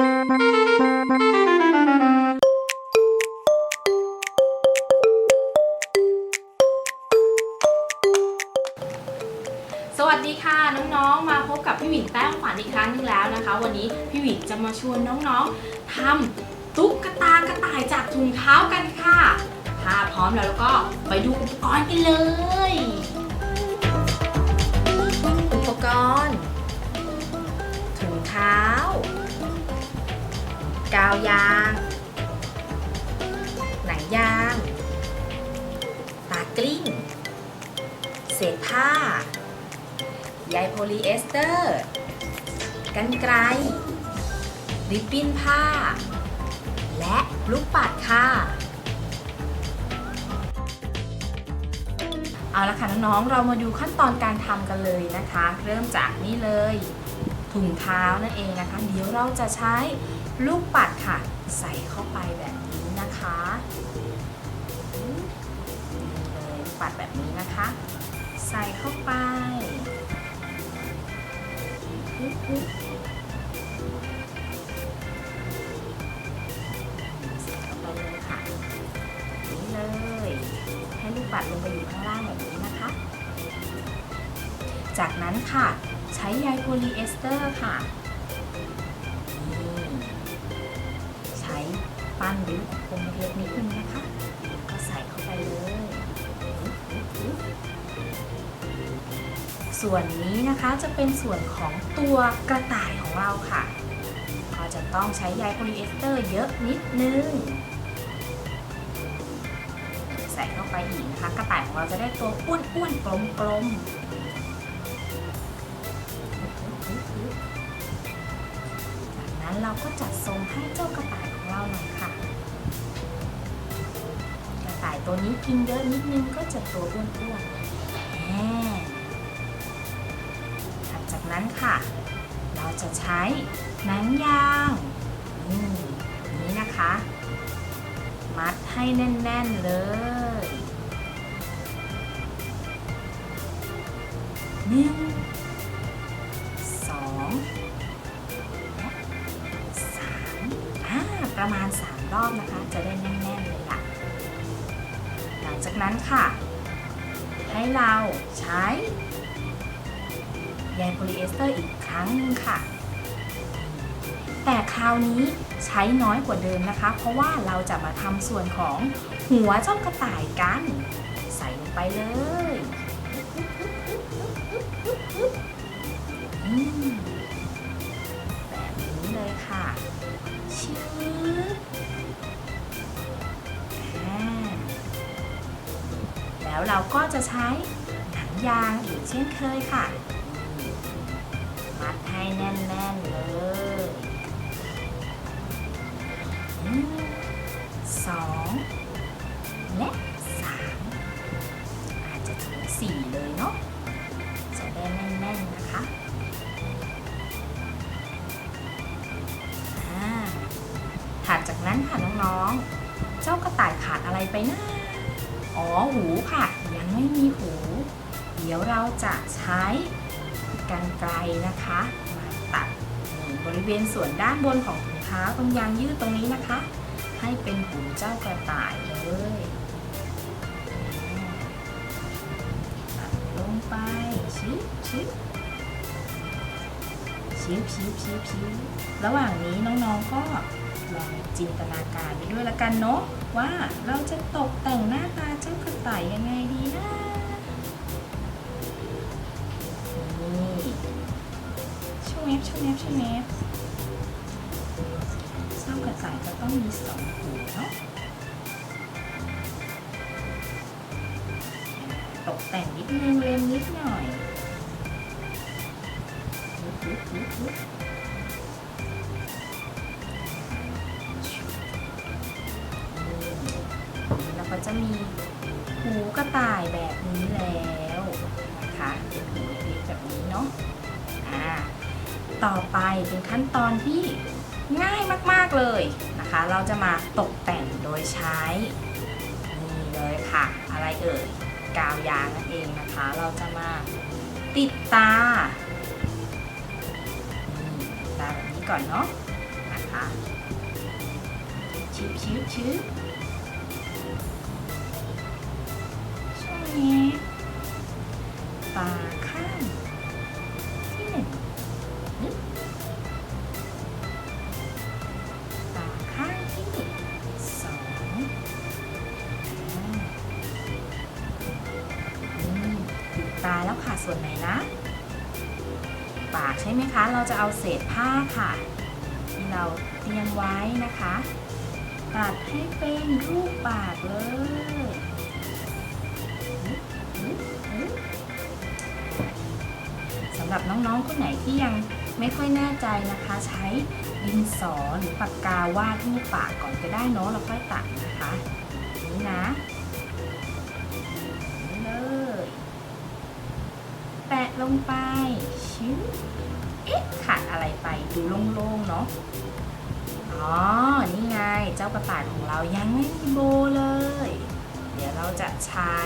สวัสดีค่ะน้องๆ มาพบกับพี่หวินแต้มฝันอีกครั้งหนึงแล้วนะคะ วันนี้พี่หวินจะมาชวนน้องๆทำตุ๊กตากระต่ายจากถุงเท้ากันค่ะถ้าพร้อมแล้วก็ไปดูอุปกรณ์กันเลย อุปกรณ์ถุงเท้า กาวยาง หนังยางตากลิ้ง เศษผ้า ใยโพลีเอสเตอร์ กันไกรริบบิ้นผ้า และลูกปัดค่ะ เอาละค่ะน้องๆ เรามาดูขั้นตอนการทำกันเลยนะคะ เริ่มจากนี่เลยถุงเท้านั่นเองนะคะ เดี๋ยวเราจะใช้ ลูกปัดค่ะ ใส่เข้าไปแบบนี้นะคะนี่เลยลูกปัดแบบนี้นะคะ ใส่เข้าไปใส่เข้าไปเลยค่ะนี่เลย ให้ลูกปัดลงไปอยู่ข้างล่างแบบนี้นะคะ จากนั้นค่ะ ใช้ใยโพลีเอสเตอร์ค่ะ ปั้นหรือคมเล็กนิดนึงนะคะ ก็ใส่เข้าไปเลย ส่วนนี้นะคะจะเป็นส่วนของตัวกระต่ายของเราค่ะ ก็จะต้องใช้ใยโพลีเอสเตอร์เยอะนิดนึง ใส่เข้าไปอีกนะคะ กระต่ายของเราจะได้ตัวอ้วนๆกลมๆจากนั้นเราก็จัดทรงให้เจ้ากระต่าย ของเราหน่อยค่ะกระต่ายตัวนี้กินเยอะนิดนึงก็จะตัวอ้วนๆแหมถัดจากนั้นค่ะ เราจะใช้หนังยางนี่นี้นะคะ มัดให้แน่น ๆ เลยหนึ่ง นะคะ จะได้แน่นๆเลยล่ะ หลังจากนั้นค่ะ ให้เราใช้ใยโพลีเอสเตอร์อีกครั้งหนึงค่ะ แต่คราวนี้ใช้น้อยกว่าเดิมนะคะ เพราะว่าเราจะมาทำส่วนของหัวเจ้ากระต่ายกัน ใส่ลงไปเลยแบบนี้เลยค่ะชืด แล้วเราก็จะใช้หนังยางอีกเช่นเคยค่ะ มัดให้แน่น ๆ เลยสองและสามอาจจะถึงสี่เลยเนาะจะได้แน่น ๆ นะคะอ่าถัดจากนั้นค่ะน้องๆ เจ้ากระต่ายขาดอะไรไปนะ อ๋อหูค่ะ ยังไม่มีหู เดี๋ยวเราจะใช้กันไกลนะคะ มาตัดบริเวณส่วนด้านบนของถุงเท้าตรงยางยืดตรงนี้นะคะ ให้เป็นหูเจ้ากระต่ายเลยตัดลงไปชิบชิบชิบชิบชิบชิบระหว่างนี้น้องๆก็ลองจินตนาการไปด้วยละกันเนาะ ว่าเราจะตกแต่งหน้าตาเจ้ากระต่ายยังไงดีนะนี่ช่วงเอฟช่วงเอฟช่วงเอฟเจ้ากระต่ายจะต้องมีสองหูเนาะตกแต่งนิดนึงเล็มนิดหน่อยยุบยุ จะมีหูกระต่ายแบบนี้แล้วนะคะเป็นหูเล็กๆแบบนี้เนาะอ่าต่อไปเป็นขั้นตอนที่ง่ายมากๆเลยนะคะ เราจะมาตกแต่งโดยใช้นี่เลยค่ะ อะไรเอ่ยกาวยางนั่นเองนะคะ เราจะมาติดตาตาแบบนี้ก่อนเนาะนะคะนะคะชิบชิบชิบ นี้ ตาข้างที่หนึ่งนึกตาข้างที่สองอ่าอืมปิดตาแล้วค่ะส่วนไหนนะปากใช่ไหมคะ เราจะเอาเศษผ้าค่ะ ที่เราเตรียมไว้นะคะ ตัดให้เป็นรูปปากเลย สำหรับน้องๆคนไหนที่ยังไม่ค่อยแน่ใจนะคะ ใช้ดินสอหรือปากกาวาดที่ปากก่อนก็ได้เนาะแล้วค่อยตัดนะคะนี่นะนี่เลย แปะลงไปชิ้วเอ๊ะขาดอะไรไปดูโล่งๆเนาะอ๋อ นี่ไง เจ้ากระต่ายของเรายังไม่มีโบเลย เดี๋ยวเราจะใช้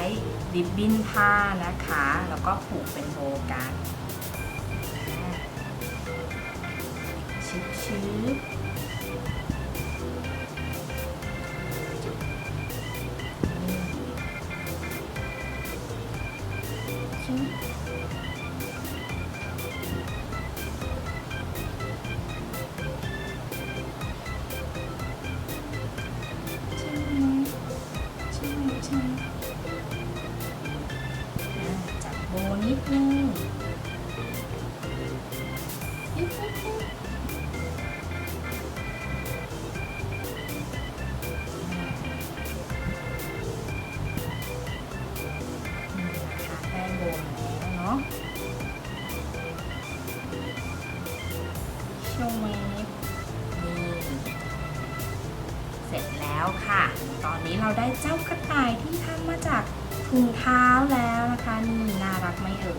ริบบิ้นผ้านะคะ แล้วก็ผูกเป็นโบกัน ชิบชิบนี่ชิบใช่ไหมใช่ใช่ไหมอ่าจับโบนิดนึง ช่วงนี้นี่เสร็จแล้วค่ะ ตอนนี้เราได้เจ้ากระต่ายที่ทำมาจากถุงเท้าแล้วนะคะ นี่น่ารักไหมเอ่ย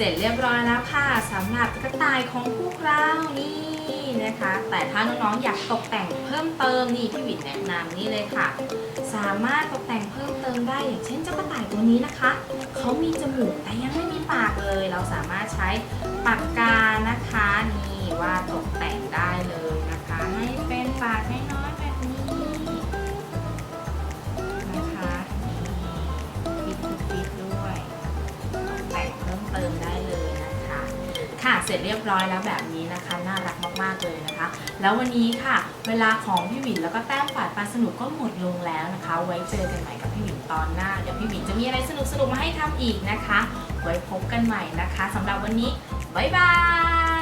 เสร็จเรียบร้อยแล้วค่ะสำหรับกระต่ายของพวกเรานี่นะคะ แต่ถ้าน้องๆอยากตกแต่งเพิ่มเติมนี่พี่วินแนะนำนี่เลยค่ะ สามารถตกแต่งเพิ่มเติมได้อย่างเช่นเจ้ากระต่ายตัวนี้นะคะเขามีจมูกแต่ยังไม่มีปากเลย เราสามารถใช้ปากกานะคะนี่วาดตกแต่ง เสร็จเรียบร้อยแล้วแบบนี้นะคะ น่ารักมากๆเลยนะคะ แล้ววันนี้ค่ะ เวลาของพี่หวินแล้วก็แต้มฝาดปลาสนุกก็หมดลงแล้วนะคะ ไว้เจอกันใหม่กับพี่หวินตอนหน้า เดี๋ยวพี่หวินจะมีอะไรสนุกๆมาให้ทำอีกนะคะ ไว้พบกันใหม่นะคะสำหรับวันนี้บ๊ายบาย